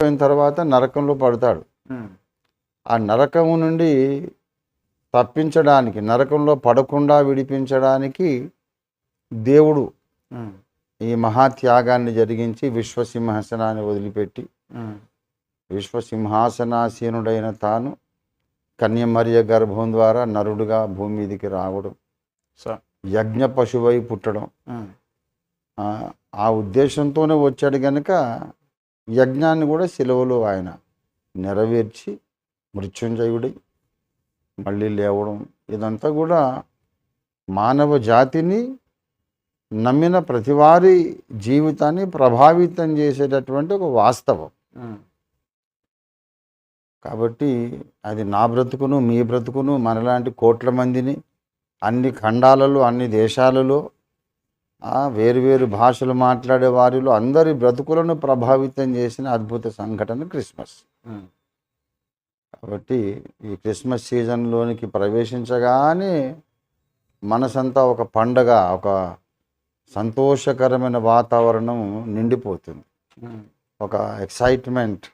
అయిన తర్వాత నరకంలో పడతాడు. ఆ నరకము నుండి తప్పించడానికి నరకంలో పడకుండా విడిపించడానికి దేవుడు ఈ మహాత్యాగాన్ని జరిగించి విశ్వసింహాసనాన్ని వదిలిపెట్టి విశ్వసింహాసనాసీనుడైన తాను కన్యమర్య గర్భం ద్వారా నరుడుగా భూమి మీదికి రావడం యజ్ఞ పశువై పుట్టడం ఆ, ఆ ఉద్దేశంతోనే వచ్చాడు గనుక యజ్ఞాన్ని కూడా సెలవులో ఆయన నెరవేర్చి మృత్యుంజయుడై మళ్ళీ లేవడం ఇదంతా కూడా మానవ జాతిని నమ్మిన ప్రతివారి జీవితాన్ని ప్రభావితం చేసేటటువంటి ఒక వాస్తవం. కాబట్టి అది నా బ్రతుకును మీ బ్రతుకును మనలాంటి కోట్ల మందిని అన్ని ఖండాలలో అన్ని దేశాలలో వేరువేరు భాషలు మాట్లాడే వారిలో అందరి బ్రతుకులను ప్రభావితం చేసిన అద్భుత సంఘటన క్రిస్మస్. కాబట్టి ఈ క్రిస్మస్ సీజన్లోనికి ప్రవేశించగానే మనసంతా ఒక పండగ ఒక సంతోషకరమైన వాతావరణం నిండిపోతుంది. ఒక ఎక్సైట్మెంట్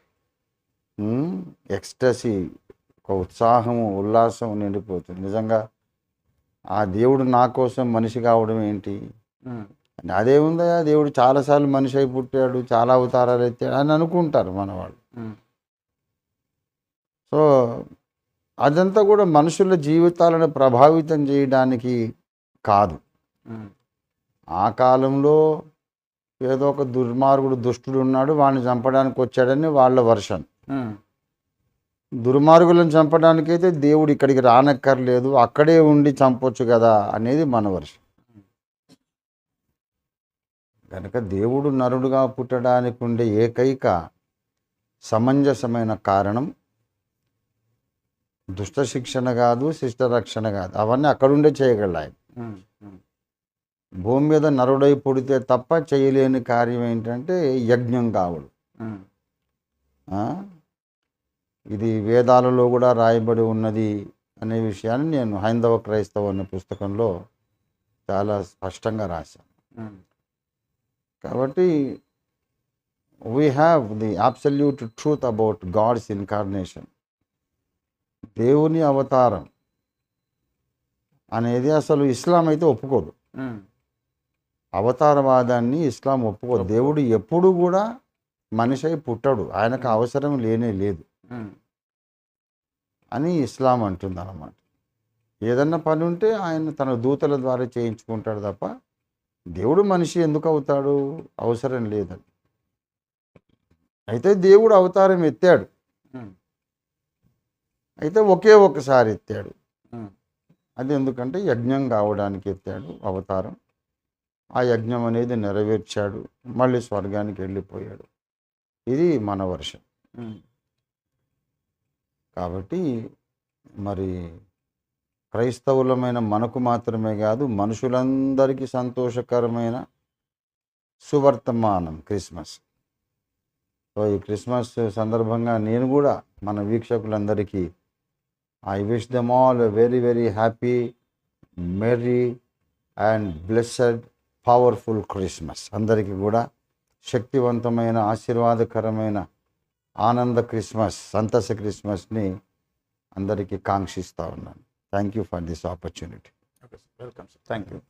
ఎక్స్టసీ ఒక ఉత్సాహము ఉల్లాసం నిండిపోతుంది. నిజంగా ఆ దేవుడు నా కోసం మనిషి కావడం ఏంటి? అదేముందా దేవుడు చాలాసార్లు మనిషి అయి పుట్టాడు చాలా అవతారాలు ఎత్తాడు అని అనుకుంటారు మనవాళ్ళు. సో అదంతా కూడా మనుషుల జీవితాలను ప్రభావితం చేయడానికి కాదు. ఆ కాలంలో ఏదో ఒక దుర్మార్గుడు దుష్టుడు ఉన్నాడు వాడిని చంపడానికి వచ్చాడని వాళ్ళ వర్షన్. దుర్మార్గులను చంపడానికైతే దేవుడు ఇక్కడికి రానక్కర్లేదు అక్కడే ఉండి చంపొచ్చు కదా అనేది మన వర్షం కనుక దేవుడు నరుడుగా పుట్టడానికి ఉండే ఏకైక సమంజసమైన కారణం దుష్ట శిక్షణ కాదు శిష్ట రక్షణ కాదు. అవన్నీ అక్కడుండే చేయగలడు ఆయన భూమి మీద నరుడై పుడితే తప్ప చేయలేని కార్యం ఏంటంటే యజ్ఞం కావడు? ఇది వేదాలలో కూడా రాయబడి ఉన్నది అనే విషయాన్ని నేను హైందవ క్రైస్తవ అనే పుస్తకంలో చాలా స్పష్టంగా రాశాను. కాబట్టి we have the absolute truth about God's incarnation దేవుని అవతారం అనేది అసలు ఇస్లాం అయితే ఒప్పుకోదు. అవతారవాదాన్ని ఇస్లాం ఒప్పుకోదు. దేవుడు ఎప్పుడు కూడా మనిషి అయి పుట్టడు. ఆయనకు అవసరం లేనే లేదు. అని ఇస్లాం అంటుంది అన్నమాట ఏదన్నా పని ఉంటే ఆయన తన దూతల ద్వారా చేయించుకుంటాడు తప్ప దేవుడు మనిషి ఎందుకు అవుతాడు అవసరం లేదని అయితే దేవుడు అవతారం ఎత్తాడు. అయితే ఒకే ఒకసారి ఎత్తాడు. అది ఎందుకంటే యజ్ఞం కావడానికి ఎత్తాడు అవతారం. ఆ యజ్ఞం అనేది నెరవేర్చాడు. మళ్ళీ స్వర్గానికి వెళ్ళిపోయాడు. ఇది మన వర్షం. కాబట్టి మరి క్రైస్తవులమైన మనకు మాత్రమే కాదు మనుషులందరికీ సంతోషకరమైన సువర్తమానం క్రిస్మస్. సో ఈ క్రిస్మస్ సందర్భంగా నేను కూడా మన వీక్షకులందరికీ I wish them all very very happy merry and blessed powerful Christmas అందరికీ కూడా శక్తివంతమైన ఆశీర్వాదకరమైన ఆనంద క్రిస్మస్ సంతస క్రిస్మస్ని అందరికీ కాంక్షిస్తూ ఉన్నాను. Thank you for this opportunity. Okay, sir. Welcome, sir. Thank you.